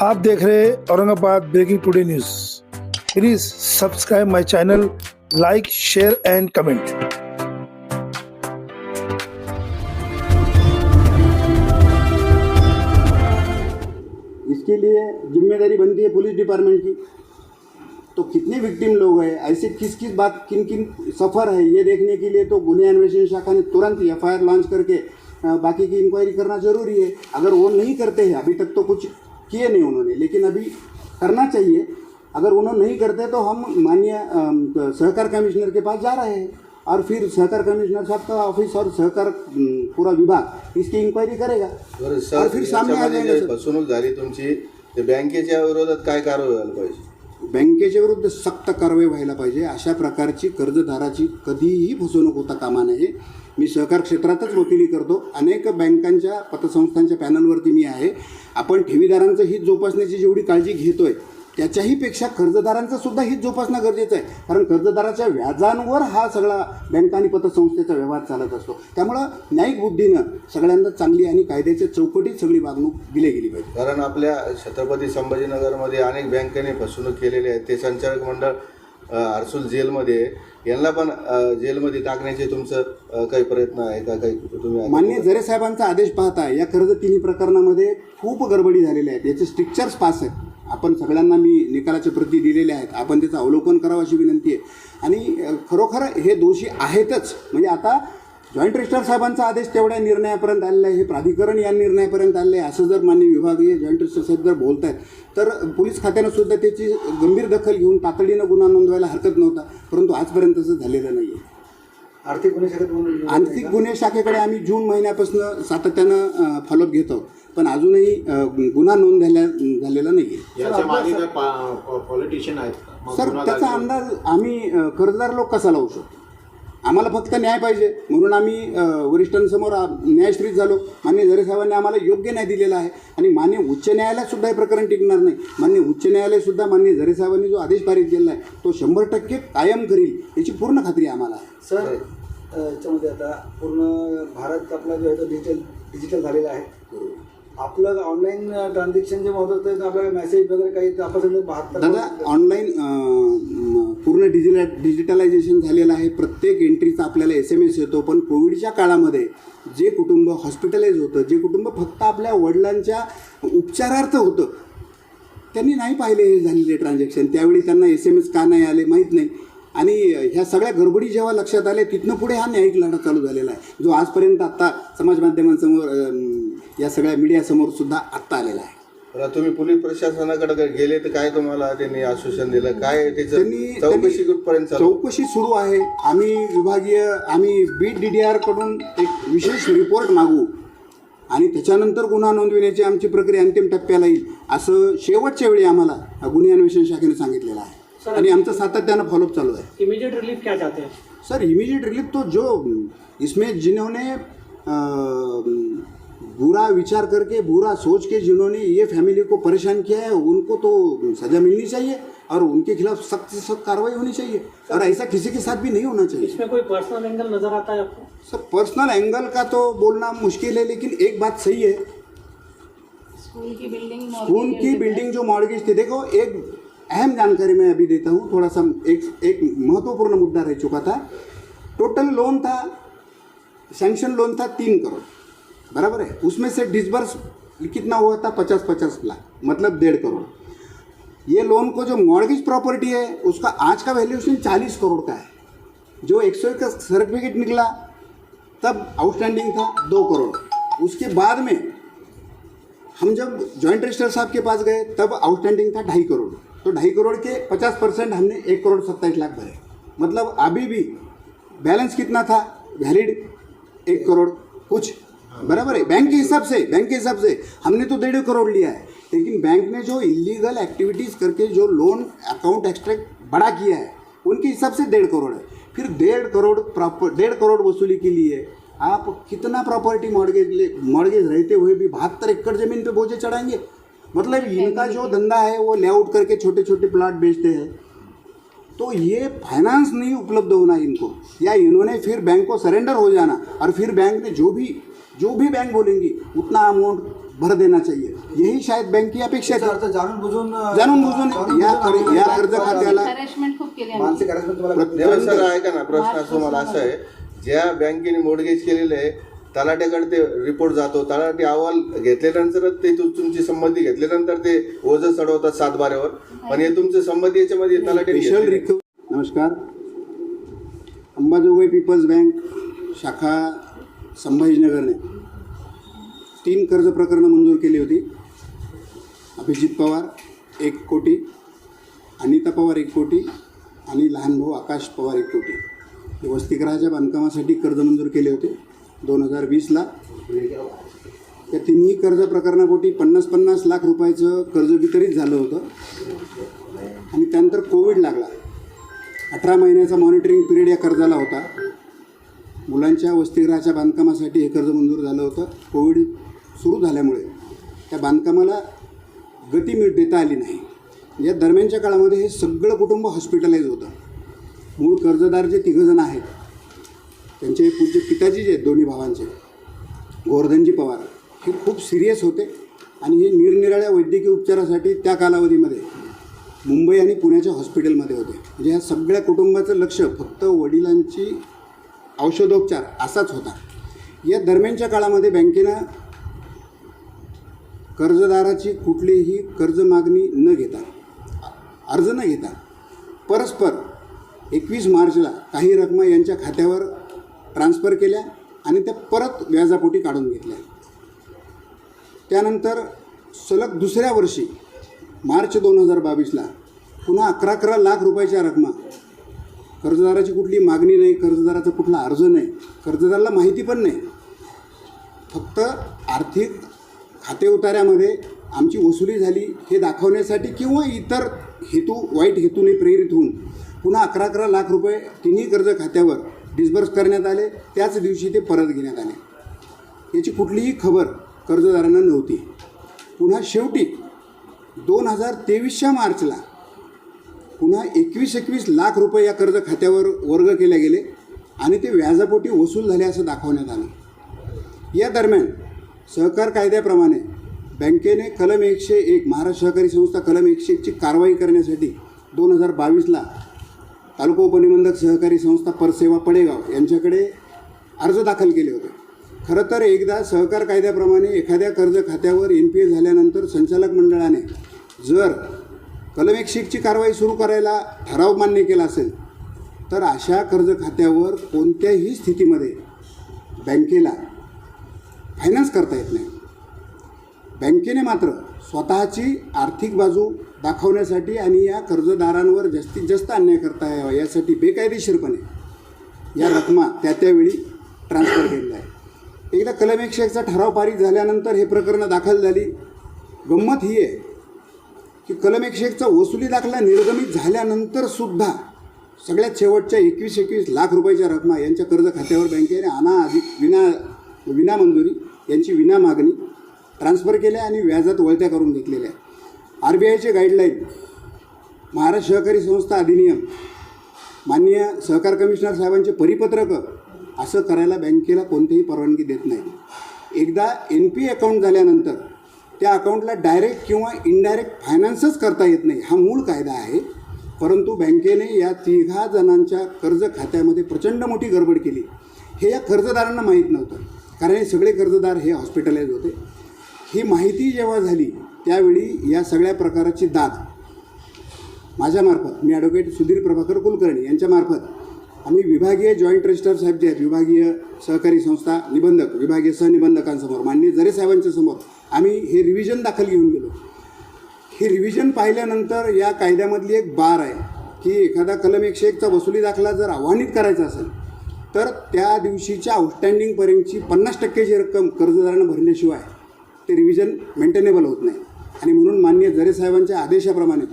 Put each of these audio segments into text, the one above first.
आप देख रहे हैं Aurangabad breaking today news please subscribe my channel like share and comment इसके लिए ज़िम्मेदारी बनती है पुलिस डिपार्टमेंट की। तो कितने विक्टिम लोग हैं? ऐसे किस किस बात किन किन सफ़र है ये देखने के लिए? तो गुन्हे अन्वेषण शाखा ने तुरंत एफ़ लॉन्च करके बाकी की इंक्वायरी करना ज़रूरी है। अगर वो नहीं करते हैं, अभी तक तो कुछ किए नहीं उन्होंने। लेकिन अभी करना चाहिए। अगर उन्होंने नहीं करते तो हम माननीय सहकार कमिश्नर के पास जा रहे हैं। और फिर सहकार कमिश्नर साहब का ऑफ़िस और सहकार पूरा विभाग इसकी इंक्वायरी करेगा। और फिर सामने आ जाएगा फसवणूक झाली तुमची ते बँकेच्या विरोधात काय कारवाई व्हायला पाहिजे? बँकेच्या विरुद्ध सक्त कारवाई व्हायला पाहिजे. अशा प्रकारची कर्जदाराची कधीही फसवणूक होता कामा नये. मी सहकार क्षेत्रातच वकिली करतो. अनेक बँकांच्या पतसंस्थांच्या पॅनलवरती मी आहे. आपण ठेवीदारांचं हित जोपासण्याची जेवढी काळजी घेतो त्याच्याही पेक्षा कर्जदारांचं सुद्धा हित जोपासणं गरजेचं आहे. कारण कर्जदाराच्या व्याजांवर हा सगळा बँक आणि पतसंस्थेचा व्यवहार चालत असतो. त्यामुळं न्यायिक बुद्धीनं सगळ्यांना चांगली आणि कायद्याच्या चौकटीत सगळी वागणूक दिली गेली पाहिजे. कारण आपल्या छत्रपती संभाजीनगरमध्ये अनेक बँकेने फसवणूक केलेली आहे. ते संचालक मंडळ हर्सुल जेलमध्ये. यांना पण जेलमध्ये टाकण्याचे तुमचं काही प्रयत्न आहे का? काही तुम्ही मान्य जरे साहेबांचा आदेश पाहता या कर्ज तिन्ही प्रकरणामध्ये खूप गडबडी झालेल्या आहेत याचे स्ट्रिक्चर्स पास आहेत. आपण सगळ्यांना मी निकालाच्या प्रती दिलेल्या आहेत. आपण त्याचं अवलोकन करावं अशी विनंती आहे. आणि खरोखर हे दोषी आहेतच. म्हणजे आता जॉईंट रजिस्ट्रार साहेबांचा आदेश तेवढ्या निर्णयापर्यंत आलेला आहे. हे प्राधिकरण या निर्णयापर्यंत आलेलं आहे. असं जर मान्य विभागीय जॉईंट रजिस्ट्रार साहेब जर बोलत आहेत तर पोलीस खात्यानं सुद्धा त्याची गंभीर दखल घेऊन तातडीनं गुन्हा नोंदवायला हरकत नव्हता परंतु आजपर्यंत तसं झालेलं नाही आहे आर्थिक गुन्हे शाखेत आर्थिक गुन्हे शाखेकडे आम्ही जून महिन्यापासून सातत्यानं फॉलोअप घेत आहोत. पण अजूनही गुन्हा नोंद झाल्या झालेला नाही पॉलिटिशियन आहेत सर गुन्हा त्याचा अंदाज आम्ही कर्जदार लोक कसा लावू शकतो? आम्हाला फक्त न्याय पाहिजे. म्हणून आम्ही वरिष्ठांसमोर न्यायश्रीत झालो. मान्य झरे साहेबांनी आम्हाला योग्य न्याय दिलेला आहे आणि मान्य उच्च न्यायालयातसुद्धा हे प्रकरण टिकणार नाही. मान्य उच्च न्यायालयसुद्धा मान्य साहेबांनी जो आदेश पारित केलेला आहे तो शंभर टक्के कायम करील याची पूर्ण खात्री आम्हाला सर याच्यामध्ये आता पूर्ण भारत आपला जो आहे तो डिजिटल डिजिटल झालेला आहे. आपलं ऑनलाईन ट्रान्झॅक्शन जे महत्वाचं आहे आपल्याला मेसेज वगैरे काही आपण बहात्तर दादा ऑनलाईन पूर्ण डिजिटल डिजिटलायझेशन झालेलं आहे. प्रत्येक एंट्रीचा आपल्याला एस एम एस येतो. पण कोविडच्या काळामध्ये जे कुटुंब हॉस्पिटलाइज होतं जे कुटुंब फक्त आपल्या वडिलांच्या उपचारार्थ होतं त्यांनी नाही पाहिले हे झालेले ट्रान्झॅक्शन त्यावेळी त्यांना एस एम एस का नाही आले माहीत नाही. आणि ह्या सगळ्या गडबडी जेव्हा लक्षात आले तिथनं पुढे हा न्यायिक लढा चालू झालेला आहे जो आजपर्यंत आत्ता समाज माध्यमांसमोर या सगळ्या मीडियासमोर सुद्धा आत्ता आलेला आहे. तुम्ही पोलीस प्रशासनाकडे गेले तर काय तुम्हाला त्यांनी आश्वासन दिलं? काय त्यांनी चौकशी कुठपर्यंत चौकशी सुरू आहे. आम्ही विभागीय आम्ही बीट डी डी आरकडून एक विशेष रिपोर्ट मागू. आणि त्याच्यानंतर गुन्हा नोंदविण्याची आमची प्रक्रिया अंतिम टप्प्याला येईल असं शेवटच्या वेळी आम्हाला गुन्हे अन्वेषण शाखेने सांगितलेलं आहे. आणि आमचं सातत्यानं फॉलोअप चालू आहे इमीडिएट रिलीफ क्या चाहते हैं? सर इमीडिएट रिलीफ तो जो इसमें जिन्होंने बुरा विचार करके बुरा सोच के जिन्होंने ये फैमिली को परेशान किया है उनको तो सज़ा मिलनी चाहिए और उनके खिलाफ सख्त से सख्त कार्रवाई होनी चाहिए। और ऐसा किसी के साथ भी नहीं होना चाहिए। इसमें कोई पर्सनल एंगल नज़र आता है आपको? सर पर्सनल एंगल का तो बोलना मुश्किल है लेकिन एक बात सही है। स्कूल की बिल्डिंग स्कूल की बिल्डिंग जो मॉडगेज थी देखो एक अहम जानकारी मैं अभी देता हूँ, थोड़ा सा एक एक महत्वपूर्ण मुद्दा रह चुका था। टोटल लोन था सैंक्शन लोन था तीन करोड़, बराबर है? उसमें से डिसबर्स कितना हुआ था? पचास पचास लाख मतलब डेढ़ करोड़। ये लोन को जो मॉडगेज प्रॉपर्टी है, उसका आज का वैल्यूएशन चालीस करोड़ का है। जो एक सौ का सर्टिफिकेट निकला, तब आउटस्टैंडिंग था दो करोड़। उसके बाद में हम जब जॉइंट रजिस्टर साहब के पास गए, तब आउटस्टैंडिंग था ढाई करोड़। तो ढाई करोड़ के पचास परसेंट हमने एक करोड़ सत्ताईस लाख भरे। मतलब अभी भी बैलेंस कितना था? वैलिड एक करोड़ कुछ। बराबर है। बैंक के हिसाब से, बैंक के हिसाब से हमने तो डेढ़ करोड़ लिया है। लेकिन बैंक ने जो इलीगल एक्टिविटीज़ करके जो लोन अकाउंट एक्सट्रैक्ट बड़ा किया है, उनके हिसाब से डेढ़ करोड़ है। फिर डेढ़ करोड़ प्रॉपर डेढ़ करोड़ वसूली के लिए आप कितना प्रॉपर्टी मॉडगेज मॉडगेज रहते हुए भी बहत्तर एकड़ ज़मीन पे बोझे चढ़ाएँगे? मतलब इनका जो धंधा है वो लेआउट करके छोटे छोटे प्लाट बेचते हैं। तो ये फाइनेंस नहीं उपलब्ध होना इनको। या इन्होंने फिर बैंक को सरेंडर हो जाना और फिर बैंक ने जो भी जो भी बैंक बोलेंगी उतना अमाउंट भर देना चाहिए। यही शायद बैंक की अपेक्षा याचा थी। जाणून बुजून जाणून बुजून या या कर्ज खात्याला मानसिक ऐका ना? प्रश्न असतो मला असा आहे. ज्या बँकेने मोडगेज केलेलं आहे तलाट्याकडे ते रिपोर्ट जातो. तलाठी अहवाल घेतल्यानंतरच ते तु- तुमची संमती घेतल्यानंतर ते ओझं चढवतात सातबाऱ्यावर. पण हे तुमचं संमती याच्यामध्ये रिकव नमस्कार. अंबाजोगाई पीपल्स बँक शाखा संभाजीनगरने तीन कर्ज प्रकरणं मंजूर केली होती. अभिजित पवार एक कोटी अनिता पवार एक कोटी आणि लहान भाऊ आकाश पवार एक कोटी. हे वसतिगृहाच्या बांधकामासाठी कर्ज मंजूर केले होते. दोन हजार वीसला. त्या तिन्ही कर्ज प्रकरणापोटी पन्नास पन्नास लाख रुपयाचं कर्ज वितरित झालं होतं. आणि त्यानंतर कोविड लागला. अठरा महिन्याचा मॉनिटरिंग पिरियड या कर्जाला होता. मुलांच्या वसतिगृहाच्या बांधकामासाठी हे कर्ज मंजूर झालं होतं. कोविड सुरू झाल्यामुळे त्या बांधकामाला गती मिळ देता आली नाही. या दरम्यानच्या काळामध्ये हे सगळं कुटुंब हॉस्पिटलाइज होतं. मूळ कर्जदार जे तिघंजण आहेत त्यांचे पूज्य पिताजी जे आहेत दोन्ही भावांचे गोवर्धनजी पवार हे खूप सिरियस होते. आणि हे निरनिराळ्या वैद्यकीय उपचारासाठी त्या कालावधीमध्ये मुंबई आणि पुण्याच्या हॉस्पिटलमध्ये होते. म्हणजे ह्या सगळ्या कुटुंबाचं लक्ष फक्त वडिलांची औषधोपचार असाच होता. या दरम्यानच्या काळामध्ये बँकेनं कर्जदाराची कुठलीही कर्ज मागणी न घेता अर्ज न घेता परस्पर एकवीस मार्चला काही रकमा यांच्या खात्यावर ट्रान्स्फर केल्या आणि त्या परत व्याजापोटी काढून घेतल्या. त्यानंतर सलग दुसऱ्या वर्षी मार्च दोन हजार बावीसला पुन्हा अकरा अकरा लाख रुपयाच्या रकमा. कर्जदाराची कुठली मागणी नाही कर्जदाराचा कुठला अर्ज नाही कर्जदाराला माहिती पण नाही. फक्त आर्थिक खाते उतार्यामध्ये आमची वसुली झाली हे दाखवण्यासाठी किंवा इतर हेतू वाईट हेतूने प्रेरित होऊन पुन्हा अकरा अकरा लाख रुपये तिन्ही कर्ज खात्यावर डिस्बर्स करण्यात आले त्याच दिवशी ते परत घेण्यात आले. याची कुठलीही खबर कर्जदारांना नव्हती. पुन्हा शेवटी दोन हजार तेवीसच्या मार्चला पुन्हा एकवीस एकवीस लाख रुपये या कर्ज खात्यावर वर्ग केले गेले आणि ते व्याजापोटी वसूल झाले असं दाखवण्यात आलं. या दरम्यान सहकार कायद्याप्रमाणे बँकेने कलम एकशे एक महाराष्ट्र सहकारी संस्था कलम एकशे एकची कारवाई करण्यासाठी दोन हजार बावीसला तालुका उपनिबंधक सहकारी संस्था परसेवा पडेगाव यांच्याकडे अर्ज दाखल केले होते. खरं तर एकदा सहकार कायद्याप्रमाणे एखाद्या कर्ज खात्यावर एन पी ए झाल्यानंतर संचालक मंडळाने जर कलम एकशे कारवाई सुरू करायला ठराव मान्य केला असेल तर अशा कर्ज खात्यावर कोणत्याही स्थितीमध्ये बँकेला फायनान्स करता येत नाही. बँकेने मात्र स्वतःची आर्थिक बाजू दाखवण्यासाठी आणि या कर्जदारांवर जास्तीत जास्त अन्याय करता यावा यासाठी बेकायदेशीरपणे या रकमा त्या त्यावेळी ट्रान्सफर केलेल्या आहे एकदा कलम एकशे एकचा ठराव पारित झाल्यानंतर हे प्रकरणं दाखल झाली. गंमत ही आहे की कलम एकशे एकचा वसुली दाखला निर्गमित झाल्यानंतर सुद्धा सगळ्यात शेवटच्या एकवीस एकवीस लाख रुपयाच्या रकमा यांच्या कर्ज खात्यावर बँकेने अना अधिक विना विनामंजुरी यांची विना मागणी ट्रान्स्फर केल्या आणि व्याजात वळत्या करून घेतलेल्या आर बी आयचे गाईडलाईन महाराष्ट्र सहकारी संस्था अधिनियम माननीय सहकार कमिशनर साहेबांचे परिपत्रकं असं करायला बँकेला कोणतीही परवानगी देत नाही. एकदा एन पी अकाउंट झाल्यानंतर त्या अकाउंटला डायरेक्ट किंवा इनडायरेक्ट फायनान्सच करता येत नाही हा मूळ कायदा आहे. परंतु बँकेने या तिघा जणांच्या कर्ज खात्यामध्ये प्रचंड मोठी गडबड केली. हे या कर्जदारांना माहीत नव्हतं कारण हे सगळे कर्जदार हे हॉस्पिटलाइज होते. ही माहिती जेव्हा झाली त्यावेळी या सगळ्या प्रकाराची दाद माझ्यामार्फत मी ॲडव्होकेट सुधीर प्रभाकर कुलकर्णी यांच्यामार्फत आम्ही विभागीय जॉईंट रजिस्टर साहेब जे आहेत विभागीय सहकारी संस्था निबंधक विभागीय सहनिबंधकांसमोर माननीय जरे साहेबांच्या समोर आम्ही हे रिव्हिजन दाखल घेऊन गेलो. हे रिव्हिजन पाहिल्यानंतर या कायद्यामधली एक बार आहे की एखादा कलम एकशे एकचा वसुली दाखला जर आव्हानित करायचा असेल तर त्या दिवशीच्या आउटस्टँडिंगपर्यंतची पन्नास टक्केची रक्कम कर्जदारानं भरल्याशिवाय ते रिव्हिजन मेंटेनेबल होत नाही. आणि म्हणून मान्य जरे साहेबांच्या आदेशाप्रमाणे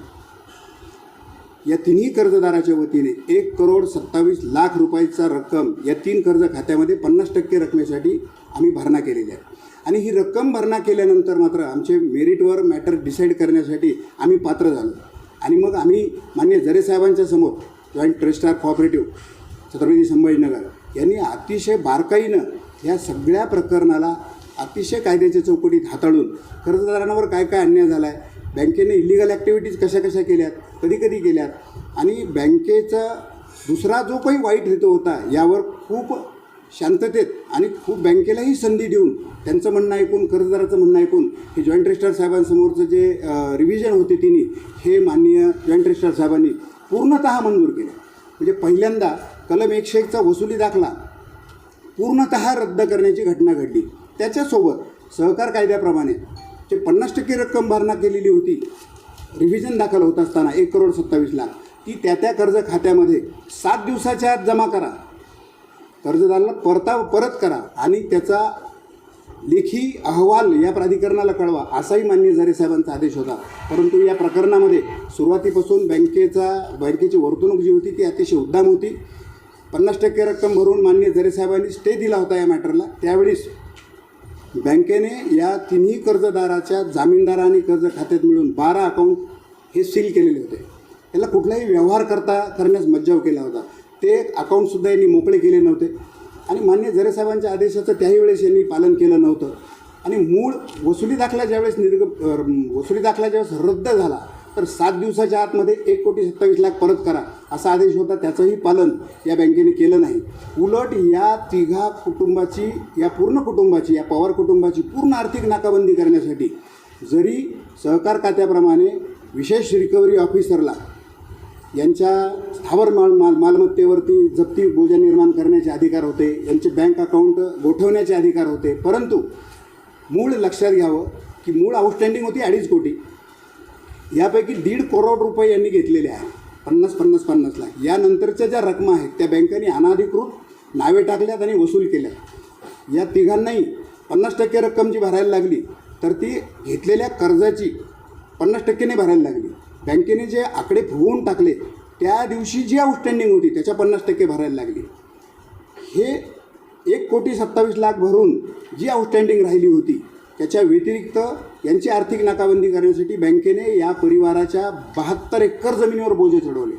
या तिन्ही कर्जदाराच्या वतीने एक करोड सत्तावीस लाख रुपयाचा रक्कम या तीन कर्ज खात्यामध्ये पन्नास टक्के रकमेसाठी आम्ही भरणा केलेली आहे. आणि ही रक्कम भरणा केल्यानंतर मात्र आमचे मेरिटवर मॅटर डिसाईड करण्यासाठी आम्ही पात्र झालो. आणि मग आम्ही मान्य जरे साहेबांच्या समोर joint registrar cooperative Chhatrapati Sambhajinagar यांनी अतिशय बारकाईनं या सगळ्या प्रकरणाला अतिशय कायद्याच्या चौकटीत हाताळून कर्जदारांवर काय काय अन्याय झाला आहे बँकेने इलिगल ॲक्टिव्हिटीज कशा कशा केल्यात कधी कधी केल्यात आणि बँकेचा दुसरा जो काही वाईट हेतू होता यावर खूप शांततेत आणि खूप बँकेलाही संधी देऊन त्यांचं म्हणणं ऐकून कर्जदाराचं म्हणणं ऐकून हे जॉईंट रजिस्ट्रार साहेबांसमोरचं जे रिव्हिजन होते तिने हे माननीय जॉईंट रजिस्ट्रार साहेबांनी पूर्णतः मंजूर केलं. म्हणजे पहिल्यांदा कलम एकशे एकचा वसुली दाखला पूर्णतः रद्द करण्याची घटना घडली. त्याच्यासोबत सहकार कायद्याप्रमाणे जे पन्नास टक्के रक्कम भरणा केलेली होती रिव्हिजन दाखल होत असताना एक करोड सत्तावीस लाख ती त्या त्या कर्ज खात्यामध्ये सात दिवसाच्या आत जमा करा. कर्जदाराला परताव परत करा आणि त्याचा लेखी अहवाल या प्राधिकरणाला कळवा असाही मान्य झरे साहेबांचा आदेश होता. परंतु या प्रकरणामध्ये सुरुवातीपासून बँकेचा बँकेची वर्तणूक जी होती ती अतिशय उद्दाम होती. पन्नास टक्के रक्कम भरून मान्य झरे साहेबांनी स्टे दिला होता या मॅटरला त्यावेळेस बँकेने या तिन्ही कर्जदाराच्या जामीनदार आणि कर्ज खात्यात मिळून बारा अकाउंट हे सील केलेले होते. याला कुठलाही व्यवहार करता करण्यास मज्जाव केला होता. ते अकाउंटसुद्धा यांनी मोकळे केले नव्हते. आणि मान्य जरेसाहेबांच्या आदेशाचं त्याही वेळेस यांनी पालन केलं नव्हतं. आणि मूळ वसुली दाखला ज्यावेळेस निर्ग वसुली दाखला ज्यावेळेस रद्द झाला तर सात दिवसाच्या आतमध्ये एक कोटी सत्तावीस लाख परत करा असा आदेश होता. त्याचंही पालन या बँकेने केलं नाही. उलट या तिघा कुटुंबाची या पूर्ण कुटुंबाची या पवार कुटुंबाची पूर्ण आर्थिक नाकाबंदी करण्यासाठी जरी सहकार खात्याप्रमाणे विशेष रिकव्हरी ऑफिसरला यांच्या स्थावर माल माल मालमत्तेवरती जप्ती बोजा निर्माण करण्याचे अधिकार होते यांचे बँक अकाउंट गोठवण्याचे अधिकार होते परंतु मूळ लक्षात घ्यावं की मूळ आउटस्टँडिंग होती अडीच कोटी. यापैकी दीड करोड रुपये यांनी घेतलेले आहेत पन्नास पन्नास पन्नास लाख. यानंतरच्या ज्या रकमा आहेत त्या बँकांनी अनाधिकृत नावे टाकल्यात आणि वसूल केल्यात. या तिघांनाही पन्नास टक्के रक्कम जी भरायला लागली तर ती घेतलेल्या कर्जाची पन्नास टक्केने भरायला लागली. बँकेने जे आकडे फुगवून टाकले त्या दिवशी जी आउटस्टँडिंग होती त्याच्या पन्नास टक्के भरायला लागली. हे एक कोटी सत्तावीस लाख भरून जी आउटस्टँडिंग राहिली होती त्याच्या व्यतिरिक्त यांची आर्थिक नाकाबंदी करण्यासाठी बँकेने या परिवाराच्या बहात्तर एकर जमिनीवर बोजे चढवले.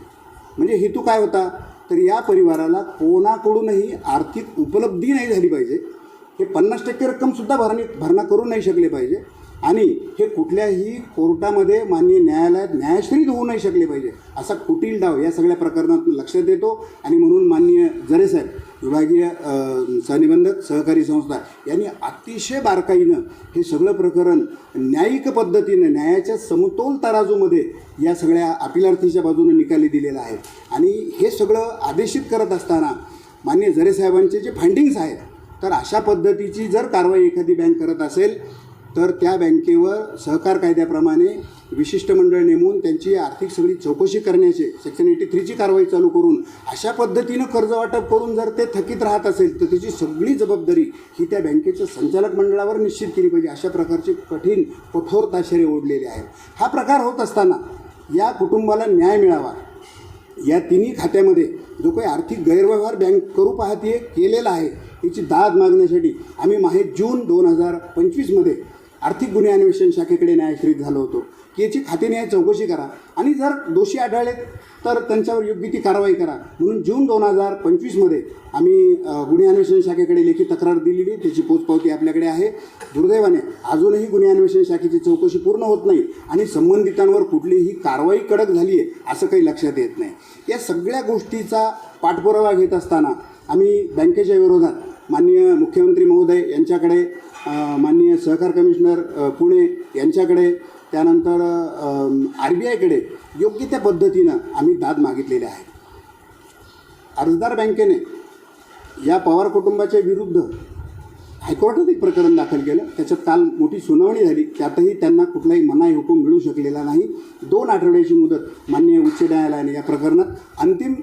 म्हणजे हेतू काय होता? तर या परिवाराला कोणाकडूनही आर्थिक उपलब्धी नाही झाली पाहिजे. हे पन्नास टक्के रक्कमसुद्धा भरणी भरणा करू नाही शकले पाहिजे. आणि हे कुठल्याही कोर्टामध्ये माननीय न्यायालयात न्यायाश्रित होऊ नाही शकले पाहिजे. असा कुटील डाव या सगळ्या प्रकरणातून लक्षात येतो आणि म्हणून माननीय जरेसाहेब विभागीय अ, सहनिबंधक सहकारी संस्था यांनी अतिशय बारकाईनं हे सगळं प्रकरण न्यायिक पद्धतीनं न्यायाच्या समतोल तराजूमध्ये या सगळ्या अपिलार्थीच्या बाजूने निकाली दिलेला आहे. आणि हे सगळं आदेशित करत असताना मान्य जरे साहेबांचे जे फायंडिंग्स आहेत तर अशा पद्धतीची जर कारवाई एखादी बँक करत असेल तर त्या बँकेवर सहकार कायद्याप्रमाणे विशिष्ट मंडळ नेमून त्यांची आर्थिक सगळी चौकशी करण्याचे सेक्शन एटी थ्रीची कारवाई चालू करून अशा पद्धतीनं कर्ज वाटप करून जर ते थकीत राहत असेल तर त्याची सगळी जबाबदारी ही त्या बँकेच्या संचालक मंडळावर निश्चित केली पाहिजे. अशा प्रकारचे कठीण कठोर ताशेरे ओढलेले आहेत. हा प्रकार होत असताना या कुटुंबाला न्याय मिळावा. या तिन्ही खात्यामध्ये जो काही आर्थिक गैरव्यवहार बँक करू पाहते केलेला आहे याची दाद मागण्यासाठी आम्ही माहे जून दोन हजार पंचवीसमध्ये आर्थिक गुन्हे अन्वेषण शाखेकडे न्यायाश्रित झालो होतो. की याची खातेन्याय चौकशी करा. आणि जर दोषी आढळले तर त्यांच्यावर योग्य ती कारवाई करा. म्हणून जून दोन हजार पंचवीसमध्ये आम्ही गुन्हे अन्वेषण शाखेकडे लेखी तक्रार दिलेली. त्याची पोचपावती आपल्याकडे आहे. दुर्दैवाने अजूनही गुन्हे अन्वेषण शाखेची चौकशी पूर्ण होत नाही आणि संबंधितांवर कुठलीही कारवाई कडक झाली आहे असं काही लक्षात येत नाही. या सगळ्या गोष्टीचा पाठपुरावा घेत असताना आम्ही बँकेच्या विरोधात माननीय मुख्यमंत्री महोदय यांच्याकडे माननीय सहकार कमिशनर पुणे यांच्याकडे त्यानंतर आर बी आयकडे योग्य त्या पद्धतीनं आम्ही दाद मागितलेले आहेत अर्जदार बँकेने या पवार कुटुंबाच्या विरुद्ध हायकोर्टात एक प्रकरण दाखल केलं. त्याच्यात काल मोठी सुनावणी झाली. त्यातही त्यांना कुठलाही मनाई हुकूम मिळू शकलेला नाही. दोन आठवड्याची मुदत माननीय उच्च न्यायालयाने या प्रकरणात अंतिम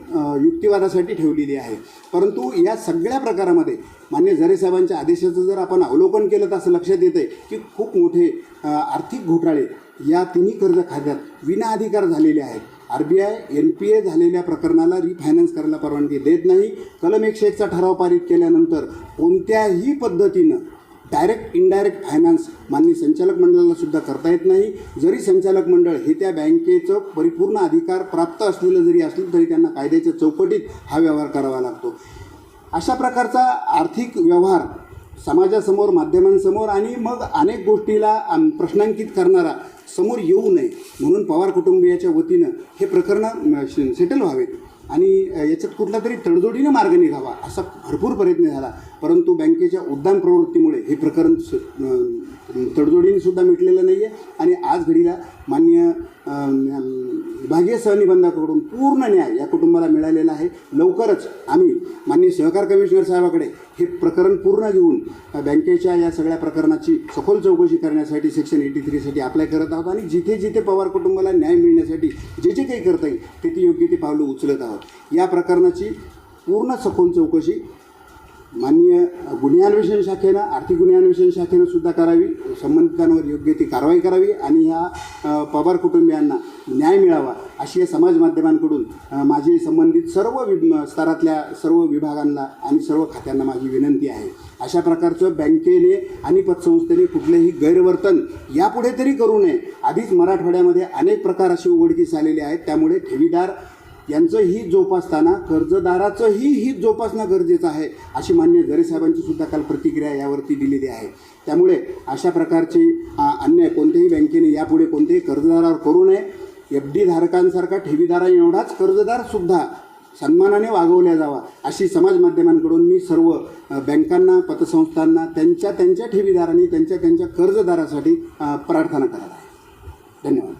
युक्तिवादासाठी ठेवलेली आहे. परंतु या सगळ्या प्रकारामध्ये मान्य झरेसाहेबांच्या आदेशाचं जर आपण अवलोकन केलं तर असं लक्षात येतं आहे की खूप मोठे आर्थिक घोटाळे या तिन्ही कर्ज खात्यात विनाअधिकार झालेले आहेत. R B I N P A झालेल्या प्रकरणाला रिफायनान्स करायला परवानगी देत नाही. कलम एकशे एकचा ठराव पारित केल्यानंतर कोणत्याही पद्धतीनं डायरेक्ट इनडायरेक्ट फायनान्स माननीय संचालक मंडळाला सुद्धा करता येत नाही. जरी संचालक मंडळ हे त्या बँकेचं परिपूर्ण अधिकार प्राप्त असलेलं जरी असलं तरी त्यांना कायद्याच्या चौकटीत हा व्यवहार करावा लागतो. अशा प्रकारचा आर्थिक व्यवहार समाजासमोर माध्यमांसमोर आणि मग अनेक गोष्टीला प्रश्नांकित करणारा समोर येऊ नये म्हणून पवार कुटुंबियाच्या वतीनं हे प्रकरणं सेटल व्हावेत. आणि याच्यात कुठला तरी तडजोडीनं मार्ग निघावा असा भरपूर प्रयत्न झाला. परंतु बँकेच्या उद्दाम प्रवृत्तीमुळे हे प्रकरण तडजोडीने सुद्धा मिटलेलं नाही आहे आणि आज घडीला मान्य विभागीय सहनिबंधाकडून पूर्ण न्याय या कुटुंबाला मिळालेला आहे. लवकरच आम्ही माननीय सहकार कमिशनर साहेबाकडे हे प्रकरण पूर्ण घेऊन बँकेच्या या सगळ्या प्रकरणाची सखोल चौकशी करण्यासाठी सेक्शन एटी थ्रीसाठी अप्लाय करत आहोत आणि जिथे जिथे पवार कुटुंबाला न्याय मिळण्यासाठी जे जे काही करता येईल ते ती योग्य ती पावलं उचलत आहोत. या प्रकरणाची पूर्ण सखोल चौकशी माननीय गुन्हे अन्वेषण शाखेनं आर्थिक गुन्हे अन्वेषण शाखेनं सुद्धा करावी संबंधितांवर योग्य ती कारवाई करावी आणि ह्या पवार कुटुंबियांना न्याय मिळावा अशी या समाज माध्यमांकडून माझी संबंधित सर्व वि स्तरातल्या सर्व विभागांना आणि सर्व खात्यांना माझी विनंती आहे. अशा प्रकारचं बँकेने आणि पतसंस्थेने कुठलेही गैरवर्तन यापुढे तरी करू नये. आधीच मराठवाड्यामध्ये अनेक प्रकार असे उघडकीस आलेले आहेत त्यामुळे ठेवीदार यांचं हित जोपासताना कर्जदाराचंही हित जोपासणं गरजेचं आहे अशी मान्य गरे साहेबांची सुद्धा काल प्रतिक्रिया यावरती दिलेली आहे. त्यामुळे अशा प्रकारचे अन्याय कोणत्याही बँकेने यापुढे कोणत्याही कर्जदारावर करू नये. एफ डी धारकांसारखा ठेवीदारा एवढाच कर्जदारसुद्धा सन्मानाने वागवल्या जावा अशी समाज माध्यमांकडून मी सर्व बँकांना पतसंस्थांना त्यांच्या त्यांच्या ठेवीदारांनी त्यांच्या त्यांच्या कर्जदारासाठी प्रार्थना करत आहे. धन्यवाद.